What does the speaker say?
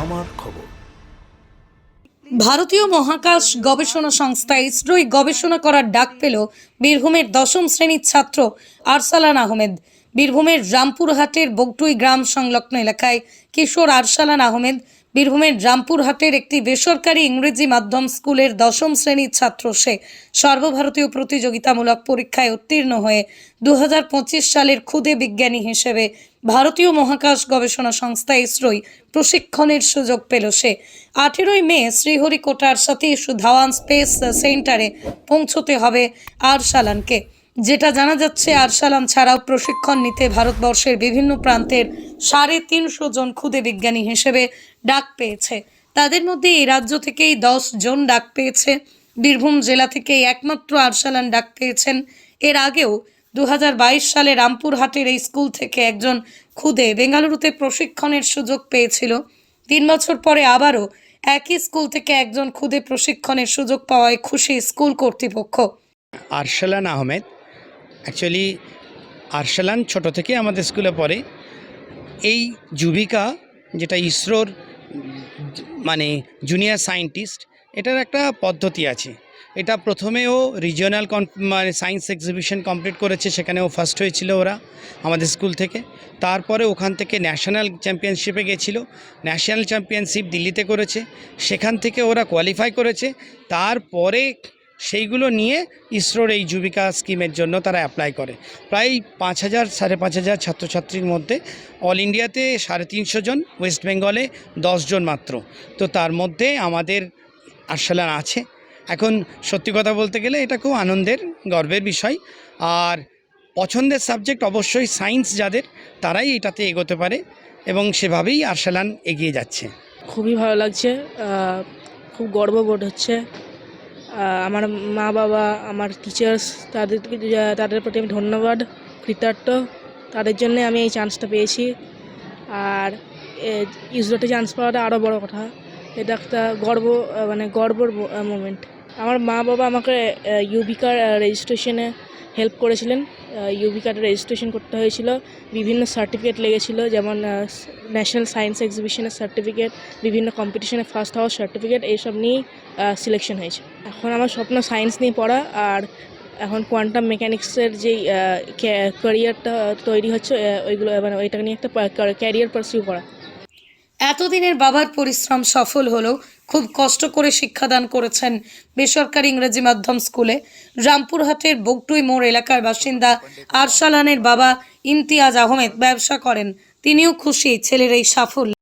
আমার খবর। ভারতীয় মহাকাশ গবেষণা সংস্থা ইসরোয় গবেষণা করার ডাক পেল বীরভূমের দশম শ্রেণির ছাত্র আরসালান আহমেদ। বীরভূমের রামপুরহাটের বগটুই গ্রাম সংলগ্ন এলাকায় কিশোর আরসালান আহমেদ বীরভূমের রামপুরহাটের একটি বেসরকারি ইংরেজি মাধ্যম স্কুলের দশম শ্রেণির ছাত্র সে সর্বভারতীয় প্রতিযোগিতামূলক পরীক্ষায় উত্তীর্ণ হয়ে দু হাজার পঁচিশ সালের ক্ষুদে বিজ্ঞানী হিসেবে ভারতীয় মহাকাশ গবেষণা সংস্থা ইসরোই প্রশিক্ষণের সুযোগ পেল সে। আঠেরোই মে শ্রীহরিকোটার সতীশ ধাওয়ান স্পেস সেন্টারে পৌঁছতে হবে আরসালানকে যেটা জানা যাচ্ছে আরসালান ছাড়াও প্রশিক্ষণ নিতে ভারতবর্ষের বিভিন্ন প্রান্তের সাড়ে তিনশো জন ক্ষুদে বিজ্ঞানী হিসেবে ডাক পেয়েছে। তাদের মধ্যে এই রাজ্য থেকেই দশ জন ডাক পেয়েছে। বীরভূম জেলা থেকেই একমাত্র আরসালান ডাক পেয়েছেন। এর আগেও দু হাজার বাইশ সালে রামপুরহাটের এই স্কুল থেকে একজন খুদে বেঙ্গালুরুতে প্রশিক্ষণের সুযোগ পেয়েছিল। তিন বছর পরে আবারও একই স্কুল থেকে একজন খুদে প্রশিক্ষণের সুযোগ পাওয়ায় খুশি স্কুল কর্তৃপক্ষ। আরসালান আহমেদ অ্যাকচুয়ালি আরসালান ছোট থেকে আমাদের স্কুলে পড়ে। এই যুবিকা, যেটা ইসরোর মানে জুনিয়র সায়েন্টিস্ট এটার একটা পদ্ধতি আছে। এটা প্রথমেও রিজিওনাল মানে সায়েন্স এক্সিবিশন কমপ্লিট করেছে সেখানেও ফার্স্ট হয়েছিল ওরা আমাদের স্কুল থেকে। তারপরে ওখান থেকে ন্যাশনাল চ্যাম্পিয়নশিপে গেছিল। ন্যাশনাল চ্যাম্পিয়নশিপ দিল্লিতে করেছে। সেখান থেকে ওরা কোয়ালিফাই করেছে। তারপরে সেইগুলো নিয়ে ইসরোর এই যুবিকা স্কিমের জন্য তারা অ্যাপ্লাই করে। প্রায় পাঁচ হাজার, সাড়ে পাঁচ হাজার ছাত্রছাত্রীর মধ্যে অল ইন্ডিয়াতে সাড়ে তিনশো জন ওয়েস্ট বেঙ্গলে জন মাত্র। তো তার মধ্যে আমাদের আরসালান আছে। এখন সত্যি কথা বলতে গেলে এটা খুব আনন্দের, গর্বের বিষয়। আর পছন্দের সাবজেক্ট অবশ্যই সায়েন্স যাদের, তারাই এটাতে এগোতে পারে এবং সেভাবেই আরসালান এগিয়ে যাচ্ছে। খুবই ভালো লাগছে খুব গর্ব বোধ হচ্ছে। আমার মা বাবা, আমার টিচার্স তাদের তাদের প্রতি আমি ধন্যবাদ, কৃতার্থ। তাদের জন্য আমি এই চান্সটা পেয়েছি। আর ইসরোতে চান্স পাওয়াটা আরও বড় কথা। এটা একটা গর্ব মানে গর্বর মোমেন্ট আমার মা বাবা আমাকে ইউবিকার রেজিস্ট্রেশনে হেল্প করেছিলেন। ইউবিকার রেজিস্ট্রেশন করতে হয়েছিল। বিভিন্ন সার্টিফিকেট লেগেছিল, যেমন ন্যাশনাল সায়েন্স এক্সিবিশনের সার্টিফিকেট বিভিন্ন কম্পিটিশনে ফার্স্ট হওয়ার সার্টিফিকেট এইসব নিয়েই সিলেকশন হয়েছে। এখন আমার স্বপ্ন সায়েন্স নিয়ে পড়া, আর এখন কোয়ান্টাম মেকানিক্সের যেই ক্যারিয়ারটা তৈরি হচ্ছে ওইগুলো মানে ওইটাকে নিয়ে একটা ক্যারিয়ার পারসিউ করা। এতদিনের বাবার পরিশ্রম সফল হলো, খুব কষ্ট করে শিক্ষাদান করেছেন বেসরকারি ইংরেজি মাধ্যম স্কুলে। রামপুরহাটের বগটুই মোড় এলাকার বাসিন্দা আরশালানের বাবা ইমতিয়াজ আহমেদ ব্যবসা করেন। তিনিও খুশি ছেলের এই সাফল্য।